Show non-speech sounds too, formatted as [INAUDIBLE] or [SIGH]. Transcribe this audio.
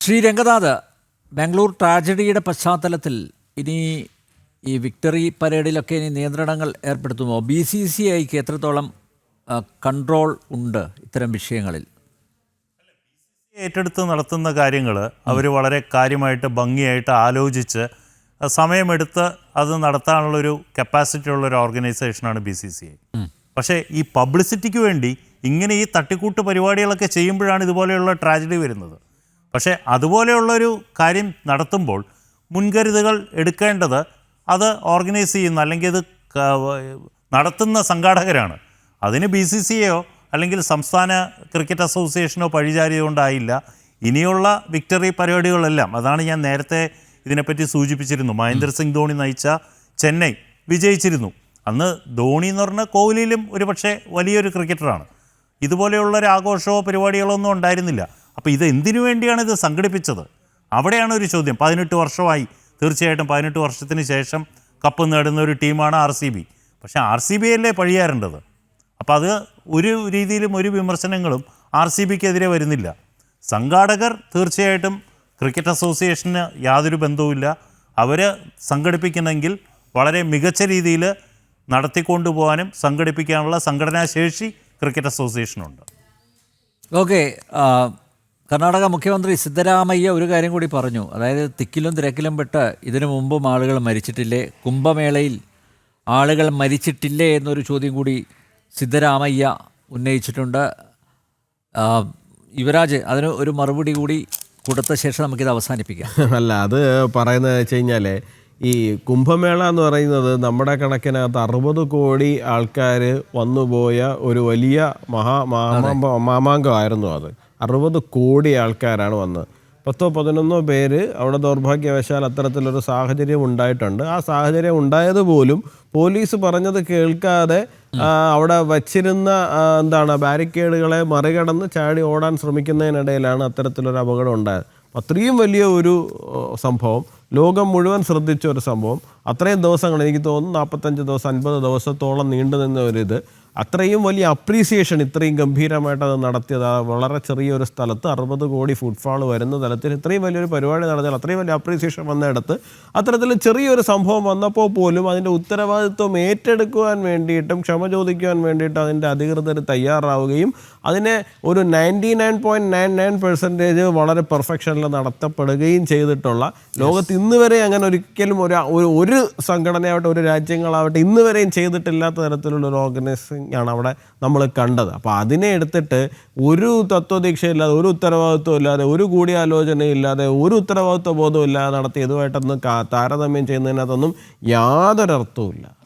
ശ്രീ രംഗനാഥ് ബാംഗ്ലൂർ ട്രാജഡിയുടെ പശ്ചാത്തലത്തിൽ ഇനി ഈ വിക്ടറി പരേഡിലൊക്കെ ഇനി നിയന്ത്രണങ്ങൾ ഏർപ്പെടുത്തുമോ? ബി സി സി ഐക്ക് എത്രത്തോളം കൺട്രോൾ ഉണ്ട് ഇത്തരം വിഷയങ്ങളിൽ? ഏറ്റെടുത്ത് നടത്തുന്ന കാര്യങ്ങൾ അവർ വളരെ കാര്യമായിട്ട് ഭംഗിയായിട്ട് ആലോചിച്ച് സമയമെടുത്ത് അത് നടത്താനുള്ളൊരു കപ്പാസിറ്റി ഉള്ള ഒരു ഓർഗനൈസേഷനാണ് ബി സി സി ഐ. പക്ഷേ ഈ പബ്ലിസിറ്റിക്ക് വേണ്ടി ഇങ്ങനെ ഈ തട്ടിക്കൂട്ട് പരിപാടികളൊക്കെ ചെയ്യുമ്പോഴാണ് ഇതുപോലെയുള്ള ട്രാജഡി വരുന്നത്. പക്ഷേ അതുപോലെയുള്ളൊരു കാര്യം നടത്തുമ്പോൾ മുൻകരുതുകൾ എടുക്കേണ്ടത് അത് ഓർഗനൈസ് ചെയ്യുന്ന അല്ലെങ്കിൽ ഇത് നടത്തുന്ന സംഘാടകരാണ്. അതിന് ബി സി സി എയോ അല്ലെങ്കിൽ സംസ്ഥാന ക്രിക്കറ്റ് അസോസിയേഷനോ പഴിചാരിയതുകൊണ്ടായില്ല ഇനിയുള്ള വിക്ടറി പരിപാടികളെല്ലാം അതാണ് ഞാൻ നേരത്തെ ഇതിനെപ്പറ്റി സൂചിപ്പിച്ചിരുന്നു. മഹേന്ദ്ര സിംഗ് ധോണി നയിച്ച ചെന്നൈ വിജയിച്ചിരുന്നു. അന്ന് ധോണി എന്ന് പറഞ്ഞാൽ കോഹ്ലിയിലും ഒരു പക്ഷേ വലിയൊരു ക്രിക്കറ്ററാണ്. ഇതുപോലെയുള്ള ഒരു ആഘോഷമോ പരിപാടികളോ ഒന്നും ഉണ്ടായിരുന്നില്ല. അപ്പോൾ ഇത് എന്തിനു വേണ്ടിയാണ് ഇത് സംഘടിപ്പിച്ചത്? അവിടെയാണ് ഒരു ചോദ്യം. പതിനെട്ട് വർഷമായി. തീർച്ചയായിട്ടും പതിനെട്ട് വർഷത്തിന് ശേഷം കപ്പ് നേടുന്ന ഒരു ടീമാണ് ആർ സി ബി. പക്ഷേ ആർ സി ബി അല്ലേ പഴിയാറേണ്ടത് അപ്പോൾ അത് ഒരു രീതിയിലും ഒരു വിമർശനങ്ങളും ആർ സി ബിക്കെതിരെ വരുന്നില്ല. സംഘാടകർ തീർച്ചയായിട്ടും ക്രിക്കറ്റ് അസോസിയേഷന് യാതൊരു ബന്ധവുമില്ല. അവർ സംഘടിപ്പിക്കണമെങ്കിൽ വളരെ മികച്ച രീതിയിൽ നടത്തിക്കൊണ്ടു പോകാനും സംഘടിപ്പിക്കാനുള്ള സംഘടനാശേഷി ക്രിക്കറ്റ് അസോസിയേഷനുണ്ട്. ഓക്കെ കർണാടക മുഖ്യമന്ത്രി സിദ്ധരാമയ്യ ഒരു കാര്യം കൂടി പറഞ്ഞു. അതായത് തിക്കിലും തിരക്കിലും പെട്ട് ഇതിനു മുമ്പും ആളുകൾ മരിച്ചിട്ടില്ലേ? കുംഭമേളയിൽ ആളുകൾ മരിച്ചിട്ടില്ലേ എന്നൊരു ചോദ്യം കൂടി സിദ്ധരാമയ്യ ഉന്നയിച്ചിട്ടുണ്ട്. യുവരാജ് അതിന് ഒരു മറുപടി കൂടി കൊടുത്ത ശേഷം നമുക്കിത് അവസാനിപ്പിക്കാം. [LAUGHS] അല്ല അത് പറയുന്നത് വെച്ച് കഴിഞ്ഞാൽ ഈ കുംഭമേള എന്ന് പറയുന്നത് നമ്മുടെ കണക്കിനകത്ത് അറുപത് കോടി ആൾക്കാർ വന്നുപോയ ഒരു വലിയ മഹാ മാമാ മാമാങ്കമായിരുന്നു അത്. അറുപത് കോടി ആൾക്കാരാണ് വന്നത്. പത്തോ പതിനൊന്നോ പേര് അവിടെ ദൗർഭാഗ്യവശാൽ അത്തരത്തിലൊരു സാഹചര്യം ഉണ്ടായിട്ടുണ്ട്. ആ സാഹചര്യം ഉണ്ടായതുപോലും പോലീസ് പറഞ്ഞത് കേൾക്കാതെ അവിടെ വച്ചിരുന്ന എന്താണ് ബാരിക്കേഡുകളെ മറികടന്ന് ചാടി ഓടാൻ ശ്രമിക്കുന്നതിനിടയിലാണ് അത്തരത്തിലൊരു അപകടം ഉണ്ടായത്. അത്രയും വലിയ ഒരു സംഭവം. ലോകം മുഴുവൻ ശ്രദ്ധിച്ച ഒരു സംഭവം. അത്രയും ദിവസങ്ങൾ എനിക്ക് തോന്നുന്നു നാൽപ്പത്തഞ്ച് ദിവസം അൻപത് ദിവസത്തോളം നീണ്ടു നിന്ന ഒരിത് അത്രയും വലിയ അപ്രീസിയേഷൻ ഇത്രയും ഗംഭീരമായിട്ട് അത് നടത്തിയത് ആ വളരെ ചെറിയൊരു സ്ഥലത്ത് അറുപത് കോടി ഫുട്ഫാൾ വരുന്ന തലത്തിൽ ഇത്രയും വലിയൊരു പരിപാടി നടത്തിയാൽ അത്രയും വലിയ അപ്രീസിയേഷൻ വന്നിടത്ത് അത്തരത്തിൽ ചെറിയൊരു സംഭവം വന്നപ്പോൾ പോലും അതിന്റെ ഉത്തരവാദിത്വം ഏറ്റെടുക്കുവാൻ വേണ്ടിയിട്ടും ക്ഷമ ചോദിക്കുവാൻ വേണ്ടിയിട്ട് അതിന്റെ അധികൃതർ തയ്യാറാവുകയും അതിനെ ഒരു ninety nine point nine nine percentage വളരെ പെർഫെക്ഷനിൽ നടത്തപ്പെടുകയും ചെയ്തിട്ടുള്ള ലോകത്ത് ഇന്ന് വരെ അങ്ങനെ ഒരിക്കലും ഒരു ഒരു- ഒരു സംഘടനയാവട്ടെ ഒരു രാജ്യങ്ങളാവട്ടെ ഇന്ന് വരെയും ചെയ്തിട്ടില്ലാത്ത തരത്തിലുള്ള ഒരു ഓർഗനൈസിങ് ആണ് അവിടെ നമ്മൾ കണ്ടത്. അപ്പോൾ അതിനെ എടുത്തിട്ട് ഒരു തത്വദീക്ഷയില്ലാതെ ഒരു ഉത്തരവാദിത്വം ഇല്ലാതെ ഒരു കൂടിയാലോചനയില്ലാതെ ഒരു ഉത്തരവാദിത്വ ബോധവും ഇല്ലാതെ നടത്തിയതുമായിട്ടൊന്നും താരതമ്യം ചെയ്യുന്നതിനകത്തൊന്നും യാതൊരർത്ഥവുമില്ല.